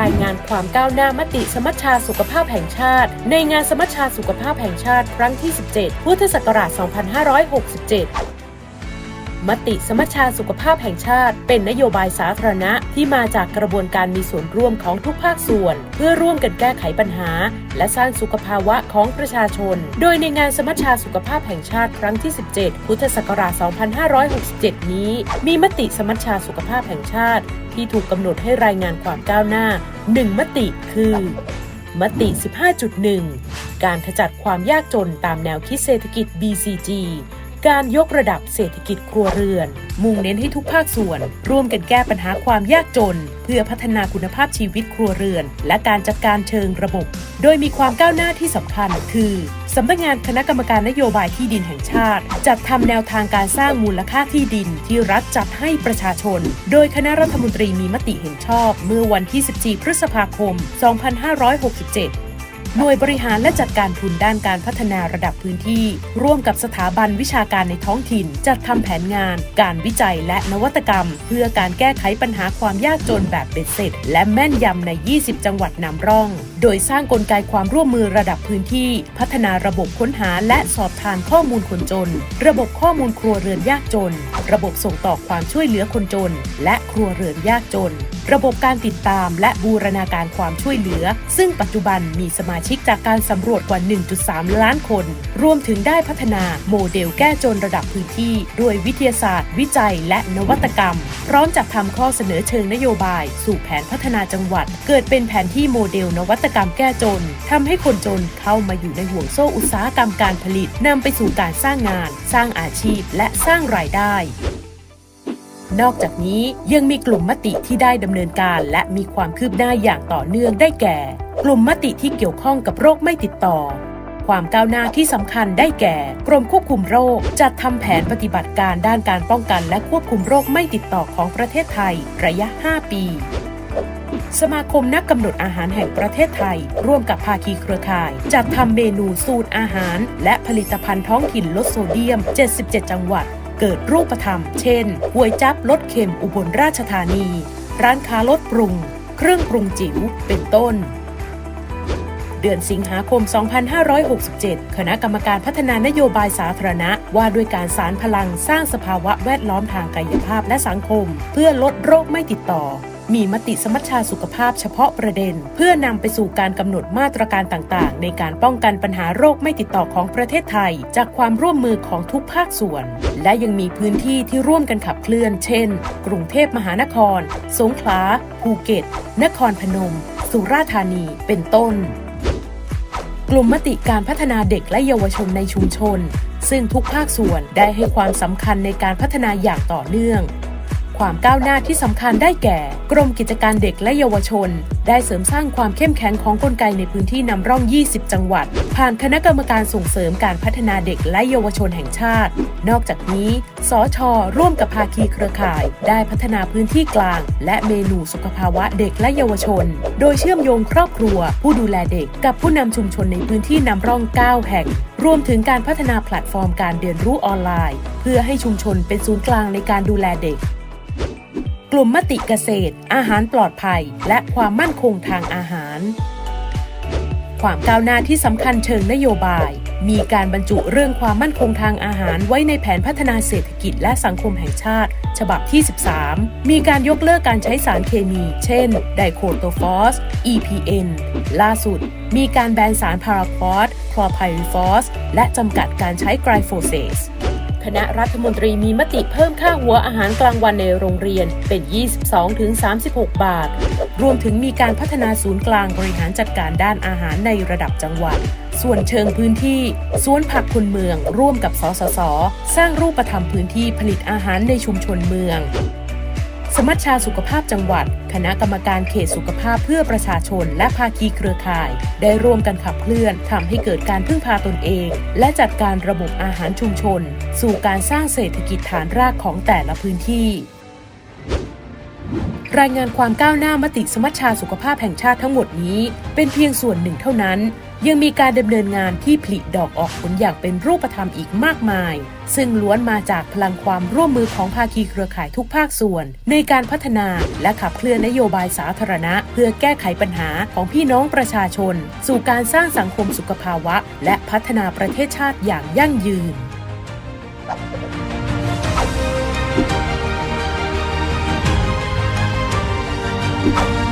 รายงานความก้าวหน้ามติสมัชชาสุขภาพแห่งชาติ ในงานสมัชชาสุขภาพแห่งชาติครั้งที่ 17 พุทธศักราช 2567 มติสมัชชาสุขภาพแห่งชาติ เป็นนโยบายสาธารณะที่มาจากกระบวนการมีส่วนร่วมของทุกภาคส่วน เพื่อร่วมกันแก้ไขปัญหา และสร้างสุขภาวะของประชาชน โดยในงานสมัชชาสุขภาพแห่งชาติครั้งที่ 17 พุทธศักราช 2567 นี้ มีมติสมัชชาสุขภาพแห่งชาติ ที่ถูกกำหนดให้รายงานความก้าวหน้า 1 มติคือ มติ 15.1 การขจัดความยากจนตามแนวคิดเศรษฐกิจ BCG การยกระดับเศรษฐกิจครัวเรือน มุ่งเน้นให้ทุกภาคส่วน ร่วมกันแก้ปัญหาความยากจน เพื่อพัฒนาคุณภาพชีวิตครัวเรือน และการจัดการเชิงระบบ โดยมีความก้าวหน้าที่สำคัญ คือสำนักงานคณะกรรมการนโยบายที่ดินแห่งชาติ จัดทำแนวทางการสร้างมูลค่าที่ดินที่รัฐจัดให้ประชาชน โดยคณะรัฐมนตรีมีมติเห็นชอบ เมื่อวันที่ 14 พฤษภาคม 2567 หน่วยบริหารและจัดการทุนด้านการพัฒนาระดับพื้นที่ ร่วมกับสถาบันวิชาการในท้องถิ่น จัดทำแผนงาน การวิจัยและนวัตกรรม เพื่อการแก้ไขปัญหาความยากจนแบบเบ็ดเสร็จ และแม่นยำใน 20 จังหวัดนำร่อง โดยสร้างกลไกความร่วมมือระดับพื้นที่ พัฒนาระบบค้นหาและสอบทานข้อมูลคนจน ระบบข้อมูลครัวเรือนยากจน ระบบส่งต่อความช่วยเหลือคนจน และครัวเรือนยากจน ระบบการติดตามและบูรณาการความช่วยเหลือ ซึ่งปัจจุบันมีสมาชิกจากการสำรวจกว่า 1.3 ล้านคน รวมถึงได้พัฒนาโมเดลแก้จนระดับพื้นที่ ด้วยวิทยาศาสตร์ วิจัย และนวัตกรรม พร้อมจัดทำข้อเสนอเชิงนโยบาย สู่แผนพัฒนาจังหวัด เกิดเป็นแผนที่โมเดลนวัตกรรมแก้จนทำให้คนจนเข้ามาอยู่ในห่วงโซ่อุตสาหกรรมการผลิตนำไปสู่การสร้างงาน สร้างอาชีพ และสร้างรายได้นอกจากนี้ยังมีกลุ่มมติที่ได้ดำเนินการและมีความคืบหน้าอย่างต่อเนื่องได้แก่ ลุ่มมติที่เกี่ยวข้องกับโรคไม่ติดต่อ ความก้าวหน้าที่สำคัญได้แก่ กรมควบคุมโรค จัดทำแผนปฏิบัติการด้านการป้องกันและควบคุมโรคไม่ติดต่อของประเทศไทย ระยะ 5 ปีสมาคมนักกำหนดอาหารแห่งประเทศไทย ร่วมกับภาคีเครือข่าย จัดทำเมนูสูตรอาหาร และผลิตภัณฑ์ท้องถิ่นลดโซเดียม 77 จังหวัด เกิดรูปธรรม เช่นก๋วยจับลดเค็มอุบลราชธานี ร้านค้าลดปรุง เครื่องปรุงจิ๋วเป็นต้น เดือนสิงหาคม 2567 คณะกรรมการพัฒนานโยบายสาธารณะ ว่าด้วยการสารพลังสร้างสภาวะแวดล้อมทางกายภาพและสังคม เพื่อลดโรคไม่ติดต่อมีมติสมัชชาสุขภาพเฉพาะประเด็น เพื่อนำไปสู่การกำหนดมาตรการต่างๆ ในการป้องกันปัญหาโรคไม่ติดต่อของประเทศไทย จากความร่วมมือของทุกภาคส่วน และยังมีพื้นที่ที่ร่วมกันขับเคลื่อน เช่น กรุงเทพมหานคร สงขลา ภูเก็ต นครพนม สุราษฎร์ธานี เป็นต้น ลุ่มมติการพัฒนาเด็กและเยาวชนในชุมชน ซึ่งทุกภาคส่วนได้ให้ความสำคัญในการพัฒนาอย่างต่อเนื่อง ความก้าวหน้าที่สำคัญได้แก่ กรมกิจการเด็กและเยาวชน ได้เสริมสร้างความเข้มแข็งของกลไกในพื้นที่นำร่อง 20 จังหวัด ผ่านคณะกรรมการส่งเสริมการพัฒนาเด็กและเยาวชนแห่งชาติ นอกจากนี้ สช ร่วมกับภาคีเครือข่าย ได้พัฒนาพื้นที่กลาง และเมนูสุขภาวะเด็กและเยาวชน โดยเชื่อมโยงครอบครัว ผู้ดูแลเด็ก กับผู้นำชุมชนในพื้นที่นำร่อง 9 แห่ง รวมถึงการพัฒนาแพลตฟอร์มการเรียนรู้ออนไลน์ เพื่อให้ชุมชนเป็นศูนย์กลางในการดูแลเด็ก กลุ่มมติเกษตร อาหารปลอดภัย และความมั่นคงทางอาหาร ความก้าวหน้าที่สำคัญเชิงนโยบาย มีการบรรจุเรื่องความมั่นคงทางอาหารไว้ในแผนพัฒนาเศรษฐกิจและสังคมแห่งชาติ ฉบับที่ 13 มีการยกเลิกการใช้สารเคมี เช่น ไดโคโตฟอส EPN ล่าสุด มีการแบนสารพาราควอดคลอไพริฟอส และจำกัดการใช้ไกรโฟเซส คณะรัฐมนตรีมีมติเพิ่มค่าหัวอาหารกลางวันในโรงเรียนเป็น 22-36 บาท รวมถึงมีการพัฒนาศูนย์กลางบริหารจัดการด้านอาหารในระดับจังหวัด ส่วนเชิงพื้นที่สวนผักคนเมือง ร่วมกับสสส สร้างรูปธรรมพื้นที่ผลิตอาหารในชุมชนเมือง สมัชชาสุขภาพจังหวัด คณะกรรมการเขตสุขภาพเพื่อประชาชน และภาคีเครือข่าย ได้ร่วมกันขับเคลื่อนทำให้เกิดการพึ่งพาตนเอง และจัดการระบบอาหารชุมชน สู่การสร้างเศรษฐกิจฐานรากของแต่ละพื้นที่ รายงานความก้าวหน้ามติสมัชชาสุขภาพแห่งชาติทั้งหมดนี้ เป็นเพียงส่วนหนึ่งเท่านั้น ยังมีการดำเนินงานที่ผลิดอกออกผลอย่างเป็นรูปธรรมอีกมากมาย ซึ่งล้วนมาจากพลังความร่วมมือของภาคีเครือข่ายทุกภาคส่วน ในการพัฒนาและขับเคลื่อนนโยบายสาธารณะ เพื่อแก้ไขปัญหาของพี่น้องประชาชน สู่การสร้างสังคมสุขภาวะ และพัฒนาประเทศชาติอย่างยั่งยืน เ